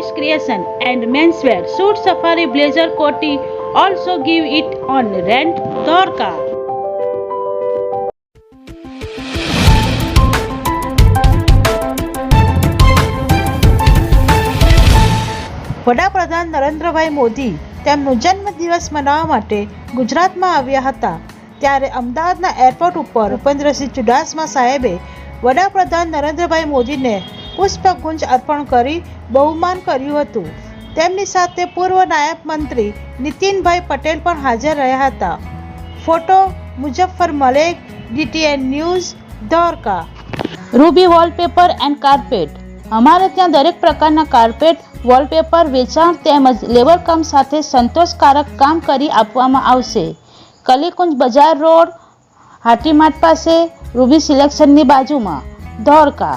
Stylish creation and menswear. Suit, safari, blazer, koti, also give it on rent. Dorka. વડાપ્રધાન નરેન્દ્રભાઈ મોદી તેમનો જન્મદિવસ મનાવવા માટે ગુજરાતમાં આવ્યા હતા ત્યારે અમદાવાદના એરપોર્ટ ઉપર ભૂપેન્દ્રસિંહ ચુડાસમા સાહેબે વડાપ્રધાન નરેન્દ્રભાઈ મોદીને પુષ્પગુંજ અર્પણ કરી બહુમાન કર્યું હતું. તેમની સાથે પૂર્વ નાયબ મંત્રી નીતિનભાઈ પટેલ પણ હાજર રહ્યા હતા. Photo Muzaffar Malek, DTN news Dholka Ruby wallpaper and carpet. અમારે ત્યાં દરેક પ્રકારના કાર્પેટ, વોલપેપર વેચાણ તેમજ લેબર કામ સાથે સંતોષકારક કામ કરી આપવામાં આવશે. કલીકુંજ બજાર રોડ, હાટીમાટ પાસે, રૂબી સિલેક્શનની બાજુમાં. ધોળકા